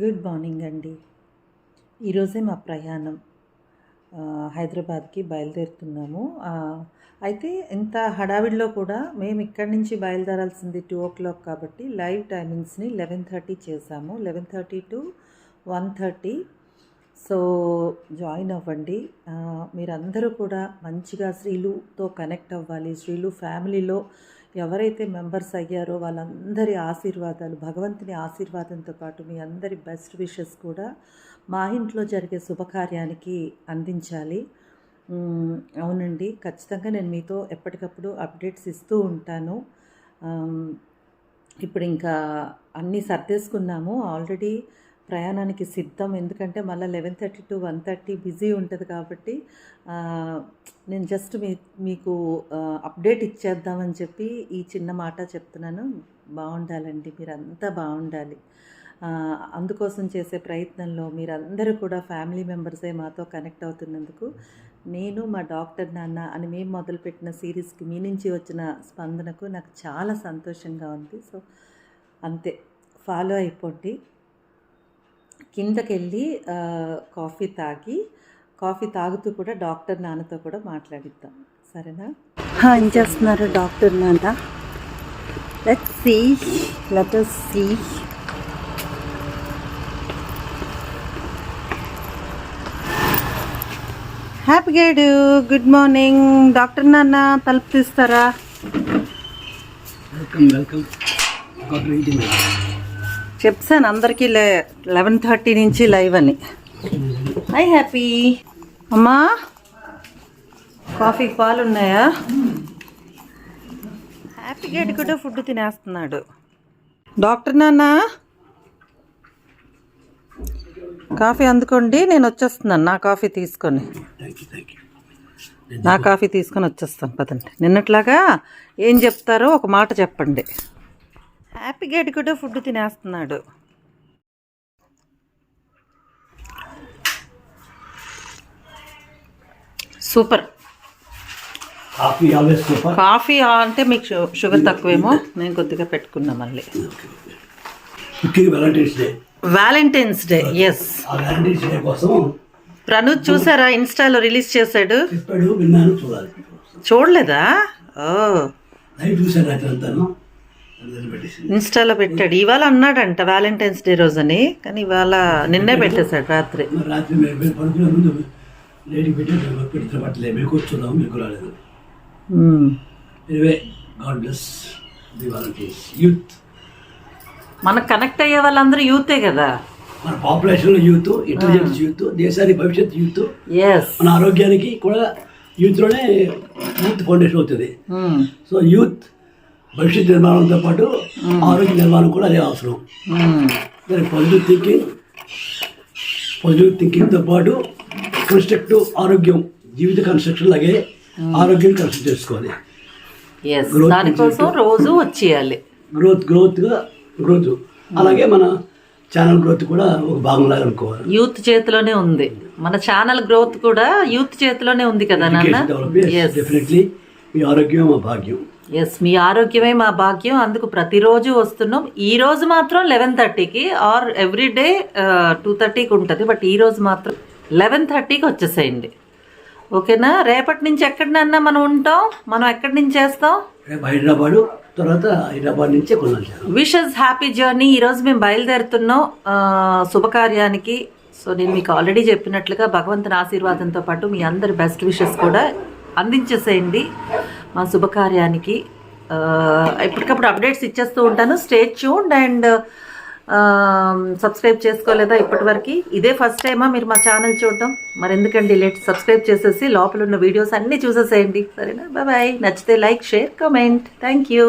Good morning అండి. ఈరోజే మా ప్రయాణం. హైదరాబాద్కి బయలుదేరుతున్నాము. అయితే ఇంత హడావిడిలో కూడా మేము ఇక్కడి నుంచి బయలుదేరాల్సింది టూ ఓ క్లాక్ కాబట్టి లైవ్ టైమింగ్స్ని లెవెన్ థర్టీ చేసాము. Eleven thirty to one thirty. So join అవ్వండి. మీరందరూ కూడా మంచిగా శ్రీలుతో కనెక్ట్ అవ్వాలి. శ్రీలు ఫ్యామిలీలో ఎవరైతే మెంబర్స్ అయ్యారో వాళ్ళందరి ఆశీర్వాదాలు భగవంతుని ఆశీర్వాదంతో పాటు మీ అందరి బెస్ట్ విషెస్ కూడా మా ఇంట్లో జరిగే శుభకార్యానికి అందించాలి. అవునండి. ఖచ్చితంగా నేను మీతో ఎప్పటికప్పుడు అప్డేట్స్ ఇస్తూ ఉంటాను. ఇప్పుడు ఇంకా అన్నీ సర్దేసుకున్నాము. ఆల్రెడీ ప్రయాణానికి సిద్ధం. ఎందుకంటే మళ్ళీ eleven thirty to one thirty busy ఉంటుంది కాబట్టి నేను జస్ట్ మీ మీకు అప్డేట్ ఇచ్చేద్దామని చెప్పి ఈ చిన్న మాట చెప్తున్నాను. బాగుండాలండి మీరంతా బాగుండాలి. అందుకోసం చేసే ప్రయత్నంలో మీరందరూ కూడా ఫ్యామిలీ మెంబర్సే మాతో కనెక్ట్ అవుతున్నందుకు నేను మా డాక్టర్ నాన్న అని మేము మొదలుపెట్టిన సిరీస్కి మీ నుంచి వచ్చిన స్పందనకు నాకు చాలా సంతోషంగా ఉంది. సో అంతే. ఫాలో అయిపోండి. కిందకెళ్ళి కాఫీ తాగి కాఫీ తాగుతూ కూడా డాక్టర్ నాన్నతో కూడా మాట్లాడిద్దాం. సరేనా? ఏం చేస్తున్నారు డాక్టర్ నాన్న? Let see let see happy guide good morning doctor నాన్న తలుపు తీస్తారా? వెల్కమ్ వెల్కమ్ చెప్తాను అందరికీ లే లెవెన్ థర్టీ నుంచి లైవ్ అని. హై హ్యాపీ అమ్మా కాఫీ పాలు ఉన్నాయా హ్యాపీ గేట్ కూడా ఫుడ్ తినేస్తున్నాడు. డాక్టర్ నాన్న? కాఫీ అందుకోండి నేను వచ్చేస్తున్నాను. నా కాఫీ తీసుకొని. నా కాఫీ తీసుకొని వచ్చేస్తాను పదండి. నిన్నట్లాగా ఏం చెప్తారో ఒక మాట చెప్పండి. హ్యాపీ గేట్ కూడా ఫుడ్ తినేస్తున్నాడు. సూపర్. కాఫీ అంటే మీకు షుగర్ తక్కువేమో? నేను కొద్దిగా పెట్టుకున్నా మళ్ళీ. Valentine's day. ఎస్ ప్రణుజ్ చూసారా ఇన్స్టాలో రిలీజ్ చేశాడు? చూడలేదా? ఓ. ఇన్స్టాలో పెట్టాడు. ఇవాళ అన్నాడంట వ్యాలంటైన్స్ డే రోజని కానీ ఇవాళ నిన్నే పెట్టేశాడు రాత్రి. పడుకునే ముందు లేడీ పెడితే పట్టలేదు మీకు రాలేదు. మ్మ్. Anyway God bless the volunteers youth మనకు కనెక్ట్ అయ్యే వాళ్ళందరూ యూతే కదా. మన పాపులేషన్లో యూత్ ఇంటెలిజెన్స్ యూత్ దేశానికి భవిష్యత్ యూత్. మన ఆరోగ్యానికి కూడా యూత్లోనే యూత్ ఫౌండేషన్ అవుతుంది. సో యూత్ భవిష్యత్ నిర్మాణంతో పాటు ఆరోగ్య నిర్మాణం కూడా అదే అవసరం. దానికి పాజిటివ్ థింకింగ్ పాజిటివ్ థింకింగ్తో పాటు కన్స్ట్రక్టివ్ ఆరోగ్యం జీవిత కన్స్ట్రక్షన్ లాగే ఆరోగ్యం కన్స్ట్రక్ట్ చేసుకోవాలి. దానికోసం రోజు వచ్చేయాలి. గ్రోత్ గ్రోత్గా గ్రోత్ అలాగే మన ఛానల్ గ్రోత్ కూడా ఒక భాగంలాగా అనుకోవాలి. యూత్ చేతిలోనే ఉంది. మన ఛానల్ గ్రోత్ కూడా యూత్ చేతిలోనే ఉంది కదా నాన్న? డెఫినెట్లీ మీ ఆరోగ్యం మా భాగ్యం. ఎస్ మీ ఆరోగ్యమే మా భాగ్యం. అందుకు ప్రతిరోజు వస్తున్నాం. ఈ రోజు మాత్రం లెవెన్ థర్టీకి ఆర్ ఎవ్రీ డే టూ థర్టీకి ఉంటుంది. బట్ ఈ రోజు మాత్రం లెవెన్ థర్టీకి వచ్చేసేయండి. ఓకేనా? రేపటి నుంచి ఎక్కడినన్నా మనం ఉంటాం? మనం ఎక్కడి నుంచి చేస్తాం? హైదరాబాదు తర్వాత హైదరాబాద్ నుంచే కొనాలి విషెస్ హ్యాపీ జర్నీ ఈరోజు మేము బయలుదేరుతున్నాం. శుభకార్యానికి. సో నేను మీకు ఆల్రెడీ చెప్పినట్లుగా భగవంతుని ఆశీర్వాదంతో పాటు మీ అందరి బెస్ట్ విషెస్ కూడా అందించేసేయండి. మా శుభకార్యానికి ఎప్పటికప్పుడు అప్డేట్స్ ఇచ్చేస్తూ ఉంటాను. స్టే చూడ్ అండ్ సబ్స్క్రైబ్ చేసుకోలేదా ఇప్పటివరకు? ఇదే ఫస్ట్ టైమా మీరు మా ఛానల్ చూడటం? మరి ఎందుకండి లేట్? సబ్స్క్రైబ్ చేసేసి లోపల ఉన్న వీడియోస్ అన్నీ చూసేసేయండి. సరేనా? బాయ్ నచ్చితే like share comment thank you